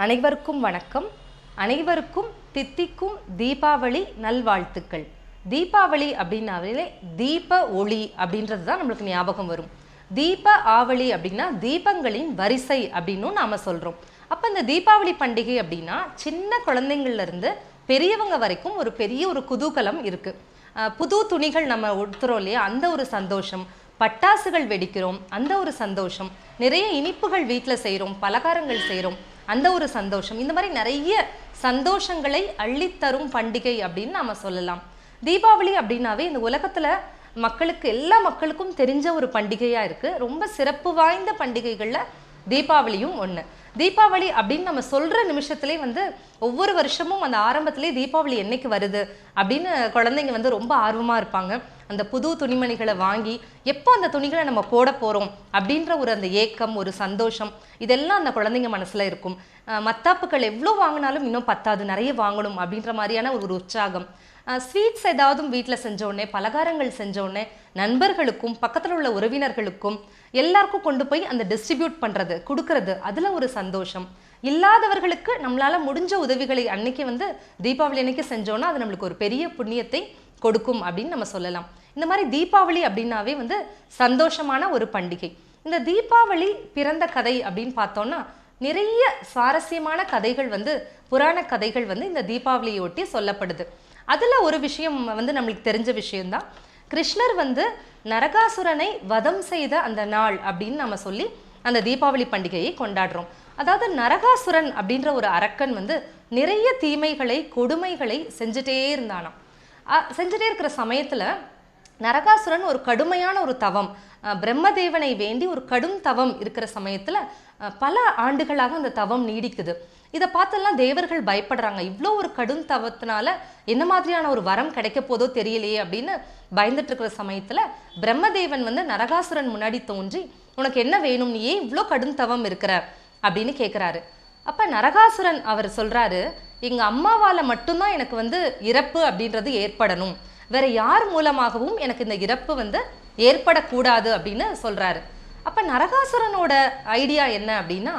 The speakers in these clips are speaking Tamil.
அனைவருக்கும் வணக்கம். அனைவருக்கும் தித்திக்கும் தீபாவளி நல்வாழ்த்துக்கள். தீபாவளி அப்படின்னாவே தீப ஒளி அப்படின்றது தான் நம்மளுக்கு ஞாபகம் வரும். தீப ஆவளி அப்படின்னா தீபங்களின் வரிசை அப்படின்னும் நாம் சொல்கிறோம் அப்போ இந்த தீபாவளி பண்டிகை அப்படின்னா சின்ன குழந்தைங்கள்லேருந்து பெரியவங்க வரைக்கும் ஒரு பெரிய ஒரு குதூகலம் இருக்குது புது துணிகள் நம்ம உடுத்துறோம் இல்லையா? அந்த ஒரு சந்தோஷம். பட்டாசுகள் வெடிக்கிறோம். அந்த ஒரு சந்தோஷம். நிறைய இனிப்புகள் வீட்டில் செய்கிறோம் பலகாரங்கள் செய்கிறோம் அந்த ஒரு சந்தோஷம். இந்த மாதிரி நிறைய சந்தோஷங்களை அள்ளித்தரும் பண்டிகை அப்படின்னு நாம் சொல்லலாம். தீபாவளி அப்படின்னாவே இந்த உலகத்தில் மக்களுக்கு எல்லா மக்களுக்கும் தெரிஞ்ச ஒரு பண்டிகையாக இருக்குது ரொம்ப சிறப்பு வாய்ந்த பண்டிகைகளில் தீபாவளியும் ஒன்று தீபாவளி அப்படின்னு நம்ம சொல்கிற நிமிஷத்துலேயே வந்து ஒவ்வொரு வருஷமும் அந்த ஆரம்பத்துலேயே தீபாவளி என்னைக்கு வருது அப்படின்னு குழந்தைங்க வந்து ரொம்ப ஆர்வமாக இருப்பாங்க. அந்த புது துணிமணிகளை வாங்கி எப்போ அந்த துணிகளை நம்ம போட போகிறோம் அப்படின்ற ஒரு அந்த ஏக்கம் ஒரு சந்தோஷம் இதெல்லாம் அந்த குழந்தைங்க மனசில் இருக்கும். மத்தாப்புகள் எவ்வளோ வாங்கினாலும் இன்னும் பத்தாது நிறைய வாங்கணும் அப்படின்ற மாதிரியான ஒரு உற்சாகம். ஸ்வீட்ஸ் ஏதாவது வீட்டில் செஞ்சோடனே பலகாரங்கள் செஞ்சோடனே நண்பர்களுக்கும் பக்கத்தில் உள்ள உறவினர்களுக்கும் எல்லாருக்கும் கொண்டு போய் அந்த டிஸ்ட்ரிபியூட் பண்ணுறது கொடுக்கறது அதில் ஒரு சந்தோஷம். இல்லாதவர்களுக்கு நம்மளால் முடிஞ்ச உதவிகளை அன்னைக்கு வந்து தீபாவளி அன்னைக்கு செஞ்சோன்னா அது நம்மளுக்கு ஒரு பெரிய புண்ணியத்தை கொடுக்கும் அப்படின்னு நம்ம சொல்லலாம். இந்த மாதிரி தீபாவளி அப்படின்னாவே வந்து சந்தோஷமான ஒரு பண்டிகை. இந்த தீபாவளி பிறந்த கதை அப்படின்னு பார்த்தோம்னா நிறைய சுவாரஸ்யமான கதைகள் வந்து புராண கதைகள் வந்து இந்த தீபாவளியை ஒட்டி சொல்லப்படுது. அதில் ஒரு விஷயம் வந்து நம்மளுக்கு தெரிஞ்ச விஷயம்தான். கிருஷ்ணர் வந்து நரகாசுரனை வதம் செய்த அந்த நாள் அப்படின்னு நம்ம சொல்லி அந்த தீபாவளி பண்டிகையை கொண்டாடுறோம். அதாவது நரகாசுரன் அப்படின்ற ஒரு அரக்கன் வந்து நிறைய தீமைகளை கொடுமைகளை செஞ்சுட்டே இருந்தானாம். செஞ்சுட்டே இருக்கிற சமயத்தில் நரகாசுரன் ஒரு கடுமையான ஒரு தவம். பிரம்மதேவனை வேண்டி ஒரு கடும் தவம் இருக்கிற சமயத்தில் பல ஆண்டுகளாக அந்த தவம் நீடிக்குது. இதை பார்த்தெல்லாம் தேவர்கள் பயப்படுறாங்க. இவ்வளோ ஒரு கடும் தவத்தினால என்ன மாதிரியான ஒரு வரம் கிடைக்க போதோ தெரியலையே அப்படின்னு பயந்துட்டு இருக்கிற சமயத்தில் பிரம்மதேவன் வந்து நரகாசுரன் முன்னாடி தோன்றி உனக்கு என்ன வேணும்? நீ ஏன் இவ்வளோ கடும் தவம் இருக்கிற? அப்படின்னு கேட்குறாரு அப்போ நரகாசுரன் அவர் சொல்கிறாரு எங்கள் அம்மாவால் மட்டும்தான் எனக்கு வந்து இறப்பு அப்படின்றது ஏற்படணும். வேற யார் மூலமாகவும் எனக்கு இந்த இறப்பு வந்து ஏற்படக்கூடாது அப்படின்னு சொல்கிறாரு அப்போ நரகாசுரனோட ஐடியா என்ன அப்படின்னா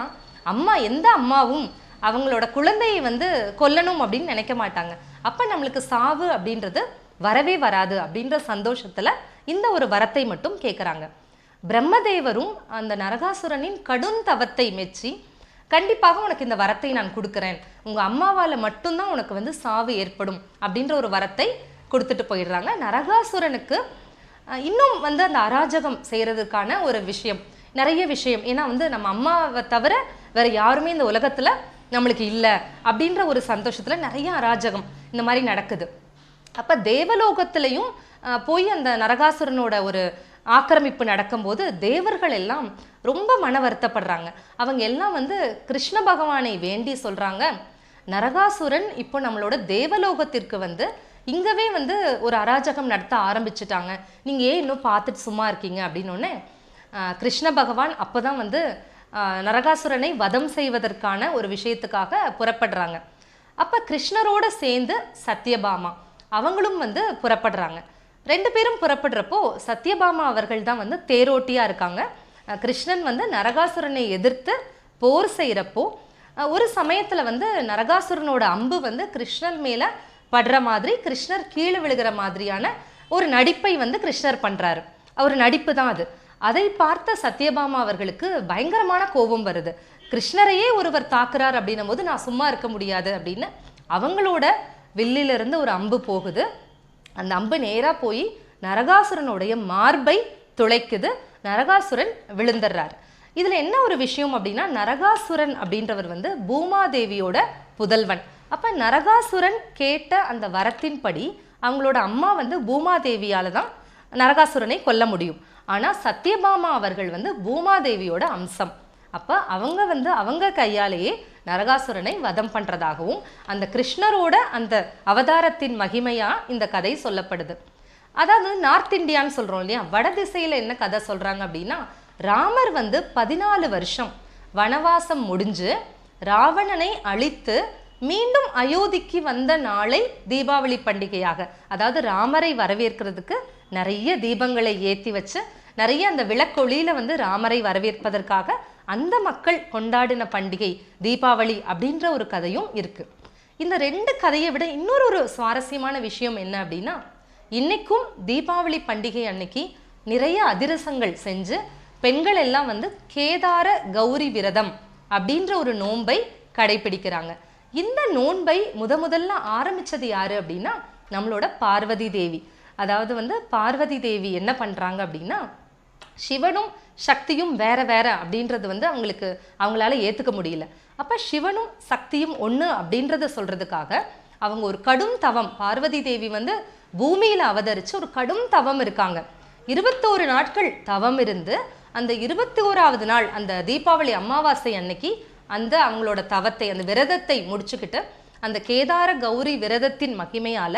அம்மா எந்த அம்மாவும் அவங்களோட குழந்தையை வந்து கொல்லணும் அப்படின்னு நினைக்க மாட்டாங்க. அப்போ நம்மளுக்கு சாவு அப்படின்றது வரவே வராது அப்படின்ற சந்தோஷத்தில் இந்த ஒரு வரத்தை மட்டும் கேட்குறாங்க பிரம்மதேவரும் அந்த நரகாசுரனின் கடும் தவத்தை மெச்சி கண்டிப்பாக உனக்கு இந்த வரத்தை நான் கொடுக்குறேன். உங்கள் அம்மாவால் மட்டும்தான் உனக்கு வந்து சாவு ஏற்படும் அப்படின்ற ஒரு வரத்தை கொடுத்துட்டு போயிடுறாங்க. நரகாசுரனுக்கு இன்னும் வந்து அந்த அராஜகம் செய்கிறதுக்கான ஒரு விஷயம் நிறைய விஷயம். ஏன்னா வந்து நம்ம அம்மாவை தவிர வேறு யாருமே இந்த உலகத்தில் நம்மளுக்கு இல்லை அப்படின்ற ஒரு சந்தோஷத்தில் நிறைய அராஜகம் இந்த மாதிரி நடக்குது. அப்போ தேவலோகத்திலையும் போய் அந்த நரகாசுரனோட ஒரு ஆக்கிரமிப்பு நடக்கும்போது தேவர்கள் எல்லாம் ரொம்ப மன வருத்தப்படுறாங்க. அவங்க எல்லாம் வந்து கிருஷ்ண பகவானை வேண்டி சொல்கிறாங்க நரகாசுரன் இப்போ நம்மளோட தேவலோகத்திற்கு வந்து இங்கவே வந்து ஒரு அராஜகம் நடத்த ஆரம்பிச்சிட்டாங்க. நீங்கள் ஏன் இன்னும் பார்த்துட்டு சும்மா இருக்கீங்க? அப்படின்னோடனே கிருஷ்ண பகவான் அப்போ தான் வந்து நரகாசுரனை வதம் செய்வதற்கான ஒரு விஷயத்துக்காக புறப்படுறாங்க. அப்போ கிருஷ்ணரோட சேர்ந்து சத்யபாமா அவங்களும் வந்து புறப்படுறாங்க. ரெண்டு பேரும் புறப்படுறப்போ சத்யபாமா அவர்கள் தான் வந்து தேரோட்டியாக இருக்காங்க. கிருஷ்ணன் வந்து நரகாசுரனை எதிர்த்து போர் செய்கிறப்போ ஒரு சமயத்தில் வந்து நரகாசுரனோட அம்பு வந்து கிருஷ்ணர் மேலே படுற மாதிரி கிருஷ்ணர் கீழே விழுகிற மாதிரியான ஒரு நடிப்பை வந்து கிருஷ்ணர் பண்ணுறாரு அவர் நடிப்பு தான் அது. அதை பார்த்த சத்யபாமா அவர்களுக்கு பயங்கரமான கோபம் வருது. கிருஷ்ணரையே ஒருவர் தாக்குறார் அப்படின்னும் போது நான் சும்மா இருக்க முடியாது அப்படின்னு அவங்களோட வில்லிலிருந்து ஒரு அம்பு போகுது. அந்த அம்பு நேராக போய் நரகாசுரனுடைய மார்பை துளைக்குது. நரகாசுரன் விழுந்துடுறார் இதில் என்ன ஒரு விஷயம் அப்படின்னா நரகாசுரன் அப்படின்றவர் வந்து பூமாதேவியோட புதல்வன். அப்போ நரகாசுரன் கேட்ட அந்த வரத்தின்படி அவங்களோட அம்மா வந்து பூமாதேவியால் தான் நரகாசுரனை கொல்ல முடியும். ஆனால் சத்யபாமா அவர்கள் வந்து பூமாதேவியோட அம்சம். அப்போ அவங்க வந்து அவங்க கையாலேயே நரகாசுரனை வதம் பண்ணுறதாகவும் அந்த கிருஷ்ணரோட அந்த அவதாரத்தின் மகிமையாக இந்த கதை சொல்லப்படுது. அதாவது நார்த் இந்தியான்னு சொல்கிறோம் இல்லையா? வடதிசையில் என்ன கதை சொல்கிறாங்க அப்படின்னா ராமர் வந்து பதினாலு வருஷம் வனவாசம் முடிஞ்சு ராவணனை அழித்து மீண்டும் அயோத்திக்கு வந்த நாளை தீபாவளி பண்டிகையாக அதாவது ராமரை வரவேற்கிறதுக்கு நிறைய தீபங்களை ஏற்றி வச்சு நிறைய அந்த விளக்கொளியில வந்து ராமரை வரவேற்பதற்காக அந்த மக்கள் கொண்டாடின பண்டிகை தீபாவளி அப்படின்ற ஒரு கதையும் இருக்கு. இந்த ரெண்டு கதையை விட இன்னொரு ஒரு சுவாரஸ்யமான விஷயம் என்ன அப்படின்னா இன்னைக்கும் தீபாவளி பண்டிகை அன்னைக்கு நிறைய அதிரசங்கள் செஞ்சு பெண்கள் எல்லாம் வந்து கேதார கௌரி விரதம் அப்படின்ற ஒரு நோன்பை கடைபிடிக்கிறாங்க. இந்த நோன்பை முத முதல்ல ஆரம்பிச்சது யாரு அப்படின்னா நம்மளோட பார்வதி தேவி. அதாவது வந்து பார்வதி தேவி என்ன பண்றாங்க அப்படின்னா சிவனும் சக்தியும் வேற வேற அப்படின்றது வந்து அவங்களுக்கு அவங்களால ஏத்துக்க முடியல. அப்ப சிவனும் சக்தியும் ஒண்ணு அப்படின்றத சொல்றதுக்காக அவங்க ஒரு கடும் தவம் பார்வதி தேவி வந்து பூமியில அவதரிச்சு ஒரு கடும் தவம் இருக்காங்க. இருபத்தோரு நாட்கள் தவம் இருந்து அந்த இருபத்தி ஓராவது நாள் அந்த தீபாவளி அமாவாசை அன்னைக்கு அந்த அவங்களோட தவத்தை அந்த விரதத்தை முடிச்சுக்கிட்டு அந்த கேதார கௌரி விரதத்தின் மகிமையால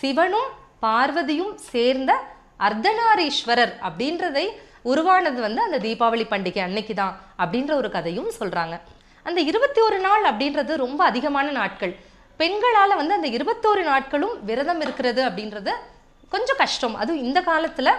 சிவனும் பார்வதியும் சேர்ந்த அர்த்தநாரீஸ்வரர் அப்படின்றதை உருவானது வந்து அந்த தீபாவளி பண்டிகை அன்னைக்கு தான் அப்படின்ற ஒரு கதையும் சொல்கிறாங்க அந்த இருபத்தி ஒரு நாள் அப்படின்றது ரொம்ப அதிகமான நாட்கள். பெண்களால் வந்து அந்த இருபத்தோரு நாட்களும் விரதம் இருக்கிறது அப்படின்றது கொஞ்சம் கஷ்டம். அதுவும் இந்த காலத்தில்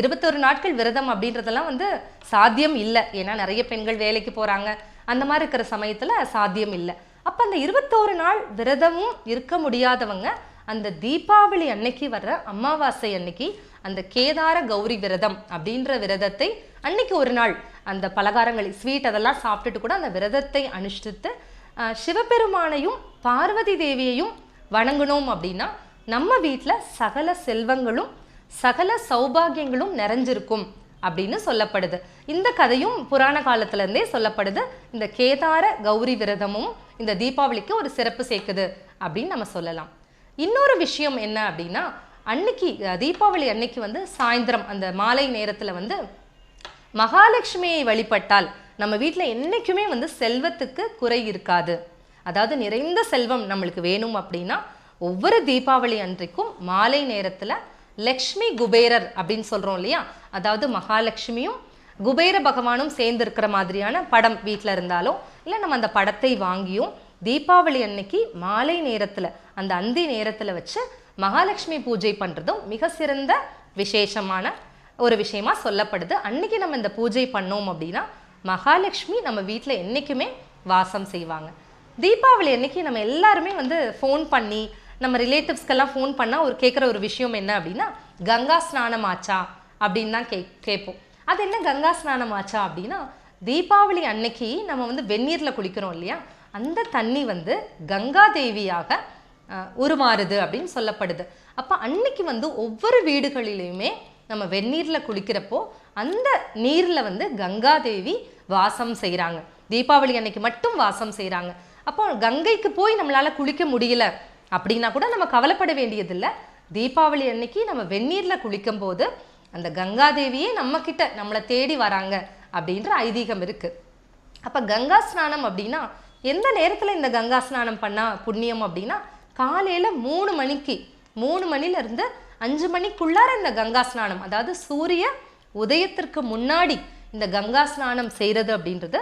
இருபத்தொரு நாட்கள் விரதம் அப்படின்றதெல்லாம் வந்து சாத்தியம் இல்லை. ஏன்னா நிறைய பெண்கள் வேலைக்கு போகிறாங்க அந்த மாதிரி இருக்கிற சமயத்தில் சாத்தியம் இல்லை. அப்போ அந்த இருபத்தோரு நாள் விரதமும் இருக்க முடியாதவங்க அந்த தீபாவளி அன்னைக்கு வர்ற அமாவாசை அன்னைக்கு அந்த கேதார கௌரி விரதம் அப்படின்ற விரதத்தை அன்னைக்கு ஒரு நாள் அந்த பலகாரங்கள் ஸ்வீட் அதெல்லாம் சாப்பிட்டுட்டு கூட அந்த விரதத்தை அனுஷ்டித்து சிவபெருமானையும் பார்வதி தேவியையும் வணங்கணும் அப்படின்னா நம்ம வீட்டில் சகல செல்வங்களும் சகல சௌபாகியங்களும் நிறைஞ்சிருக்கும் அப்படின்னு சொல்லப்படுது. இந்த கதையும் புராண காலத்துலேருந்தே சொல்லப்படுது. இந்த கேதார கௌரி விரதமும் இந்த தீபாவளிக்கு ஒரு சிறப்பு சேர்க்குது அப்படின்னு நம்ம சொல்லலாம். இன்னொரு விஷயம் என்ன அப்படின்னா அன்னைக்கு தீபாவளி அன்னைக்கு வந்து சாயந்தரம் அந்த மாலை நேரத்தில் வந்து மகாலட்சுமியை வழிபட்டால் நம்ம வீட்டில் என்றைக்குமே வந்து செல்வத்துக்கு குறை இருக்காது. அதாவது நிறைந்த செல்வம் நம்மளுக்கு வேணும் அப்படின்னா ஒவ்வொரு தீபாவளி அன்றைக்கும் மாலை நேரத்தில் லக்ஷ்மி குபேரர் அப்படின்னு சொல்கிறோம் இல்லையா? அதாவது மகாலட்சுமியும் குபேர பகவானும் சேர்ந்து இருக்கிற மாதிரியான படம் வீட்டில் இருந்தாலும் இல்லை நம்ம அந்த படத்தை வாங்கியும் தீபாவளி அன்னைக்கு மாலை நேரத்தில் அந்த அந்தி நேரத்தில் வச்சு மகாலட்சுமி பூஜை பண்ணுறதும் மிக சிறந்த விசேஷமான ஒரு விஷயமா சொல்லப்படுது. அன்னைக்கு நம்ம இந்த பூஜை பண்ணோம் அப்படின்னா மகாலட்சுமி நம்ம வீட்டில் என்றைக்குமே வாசம் செய்வாங்க. தீபாவளி அன்னைக்கு நம்ம எல்லாருமே வந்து ஃபோன் பண்ணி நம்ம ரிலேட்டிவ்ஸ்க்கெல்லாம் ஃபோன் பண்ணால் ஒரு கேட்குற ஒரு விஷயம் என்ன அப்படின்னா கங்கா ஸ்நானம் ஆச்சா? அப்படின்னு தான் கே கேட்போம். அது என்ன கங்கா ஸ்நானம் ஆச்சா அப்படின்னா தீபாவளி அன்னைக்கு நம்ம வந்து வெந்நீரில் குளிக்கிறோம் இல்லையா? அந்த தண்ணி வந்து கங்கா தேவியாக உருமாறுது அப்படின்னு சொல்லப்படுது. அப்போ அன்னைக்கு வந்து ஒவ்வொரு வீடுகளிலையுமே நம்ம வெந்நீரில் குளிக்கிறப்போ அந்த நீரில் வந்து கங்கா தேவி வாசம் செய்கிறாங்க தீபாவளி அன்னைக்கு மட்டும் வாசம் செய்கிறாங்க அப்போ கங்கைக்கு போய் நம்மளால் குளிக்க முடியல அப்படின்னா கூட நம்ம கவலைப்பட வேண்டியதில்லை. தீபாவளி அன்னைக்கு நம்ம வெந்நீரில் குளிக்கும் போது அந்த கங்காதேவியே நம்ம நம்மளை தேடி வராங்க அப்படின்ற ஐதீகம் இருக்குது அப்போ கங்கா ஸ்நானம் அப்படின்னா எந்த நேரத்தில் இந்த கங்கா ஸ்நானம் பண்ணால் புண்ணியம் அப்படின்னா காலையில் மூணு மணிக்கு மூணு மணிலேருந்து அஞ்சு மணிக்குள்ளார இந்த கங்கா ஸ்நானம் அதாவது சூரிய உதயத்திற்கு முன்னாடி இந்த கங்கா ஸ்நானம் செய்கிறது அப்படின்றது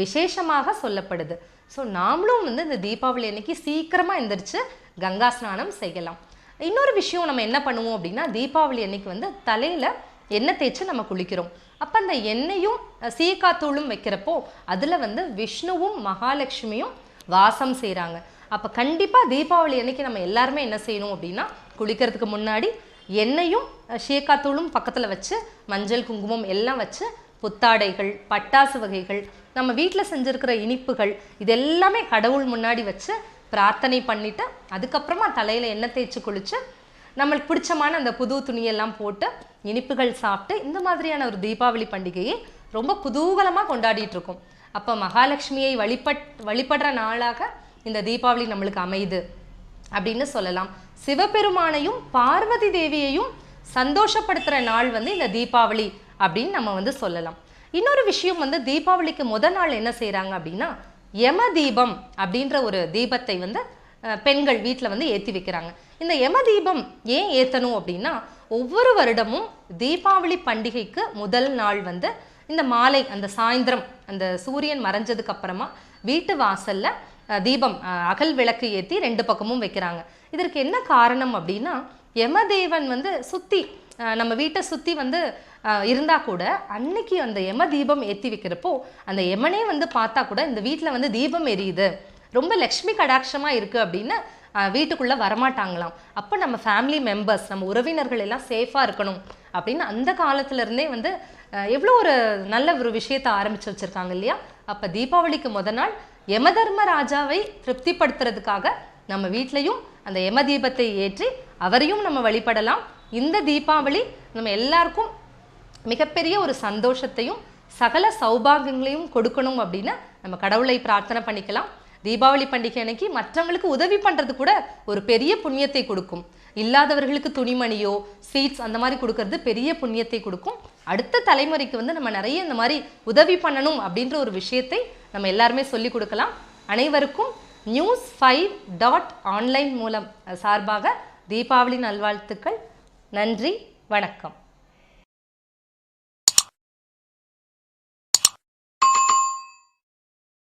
விசேஷமாக சொல்லப்படுது. ஸோ நாமளும் வந்து இந்த தீபாவளி அன்னைக்கு சீக்கிரமாக எந்திரிச்சு கங்கா ஸ்நானம் செய்யலாம். இன்னொரு விஷயம் நம்ம என்ன பண்ணுவோம் அப்படின்னா தீபாவளி அன்னைக்கு வந்து தலையில் எண்ணெய் தேய்ச்சி நம்ம குளிக்கிறோம். அப்போ அந்த எண்ணெயும் சீக்காத்தூளும் வைக்கிறப்போ அதில் வந்து விஷ்ணுவும் மகாலட்சுமியும் வாசம் செய்கிறாங்க அப்போ கண்டிப்பாக தீபாவளி அன்னைக்கு நம்ம எல்லாருமே என்ன செய்யணும் அப்படின்னா குளிக்கிறதுக்கு முன்னாடி எண்ணெயும் ஷேக்காத்தூளும் பக்கத்தில் வச்சு மஞ்சள் குங்குமம் எல்லாம் வச்சு புத்தாடைகள் பட்டாசு வகைகள் நம்ம வீட்டில் செஞ்சுருக்கிற இனிப்புகள் இது எல்லாமே கடவுள் முன்னாடி வச்சு பிரார்த்தனை பண்ணிவிட்டு அதுக்கப்புறமா தலையில் எண்ணெய் தேய்ச்சி குளித்து நம்மளுக்கு பிடிச்சமான அந்த புது துணியெல்லாம் போட்டு இனிப்புகள் சாப்பிட்டு இந்த மாதிரியான ஒரு தீபாவளி பண்டிகையை ரொம்ப குதூகலமாக கொண்டாடிட்டு இருக்கோம். அப்போ மகாலட்சுமியை வழிபட் வழிபடுற நாளாக இந்த தீபாவளி நம்மளுக்கு அமையுது அப்படின்னு சொல்லலாம். சிவபெருமானையும் பார்வதி தேவியையும் சந்தோஷப்படுத்துகிற நாள் வந்து இந்த தீபாவளி அப்படின்னு நம்ம வந்து சொல்லலாம். இன்னொரு விஷயம் வந்து தீபாவளிக்கு முத நாள் என்ன செய்கிறாங்க அப்படின்னா யம தீபம் அப்படின்ற ஒரு தீபத்தை வந்து பெண்கள் வீட்டில் வந்து ஏற்றி வைக்கிறாங்க. இந்த யம தீபம் ஏன் ஏற்றணும் அப்படின்னா ஒவ்வொரு வருடமும் தீபாவளி பண்டிகைக்கு முதல் நாள் வந்து இந்த மாலை அந்த சாயந்தரம் அந்த சூரியன் மறைஞ்சதுக்கு அப்புறமா வீட்டு வாசலில் தீபம் அகல் விளக்கு ஏற்றி ரெண்டு பக்கமும் வைக்கிறாங்க. இதற்கு என்ன காரணம் அப்படின்னா யமதேவன் வந்து சுத்தி நம்ம வீட்டை சுற்றி வந்து இருந்தால் கூட அன்னைக்கு அந்த யம தீபம் ஏற்றி வைக்கிறப்போ அந்த யமனே வந்து பார்த்தா கூட இந்த வீட்டில் வந்து தீபம் எரியுது. ரொம்ப லக்ஷ்மி கடாட்சமாக இருக்கு அப்படின்னு வீட்டுக்குள்ளே வரமாட்டாங்களாம். அப்போ நம்ம ஃபேமிலி மெம்பர்ஸ் நம்ம உறவினர்கள் எல்லாம் சேஃபாக இருக்கணும் அப்படின்னு அந்த காலத்துலேருந்தே வந்து எவ்வளோ ஒரு நல்ல ஒரு விஷயத்தை ஆரம்பித்து வச்சுருக்காங்க இல்லையா? அப்போ தீபாவளிக்கு முத நாள் யமதர்ம ராஜாவை திருப்திப்படுத்துறதுக்காக நம்ம வீட்லையும் அந்த யம தீபத்தை ஏற்றி அவரையும் நம்ம வழிபடலாம். இந்த தீபாவளி நம்ம எல்லாருக்கும் மிகப்பெரிய ஒரு சந்தோஷத்தையும் சகல சௌபாகியங்களையும் கொடுக்கணும் அப்படின்னு நம்ம கடவுளை பிரார்த்தனை பண்ணிக்கலாம். தீபாவளி பண்டிகை அன்னைக்கு மற்றவங்களுக்கு உதவி பண்ணுறது கூட ஒரு பெரிய புண்ணியத்தை கொடுக்கும். இல்லாதவர்களுக்கு துணிமணியோ ஸ்வீட்ஸ் அந்த மாதிரி கொடுக்கறது பெரிய புண்ணியத்தை கொடுக்கும். அடுத்த தலைமுறைக்கு வந்து நம்ம நிறைய இந்த மாதிரி உதவி பண்ணணும் அப்படின்ற ஒரு விஷயத்தை நம்ம எல்லாருமே சொல்லி கொடுக்கலாம். அனைவருக்கும் நியூஸ் ஃபைவ் டாட் ஆன்லைன் மூலம் சார்பாக தீபாவளி நல்வாழ்த்துக்கள். நன்றி வணக்கம்.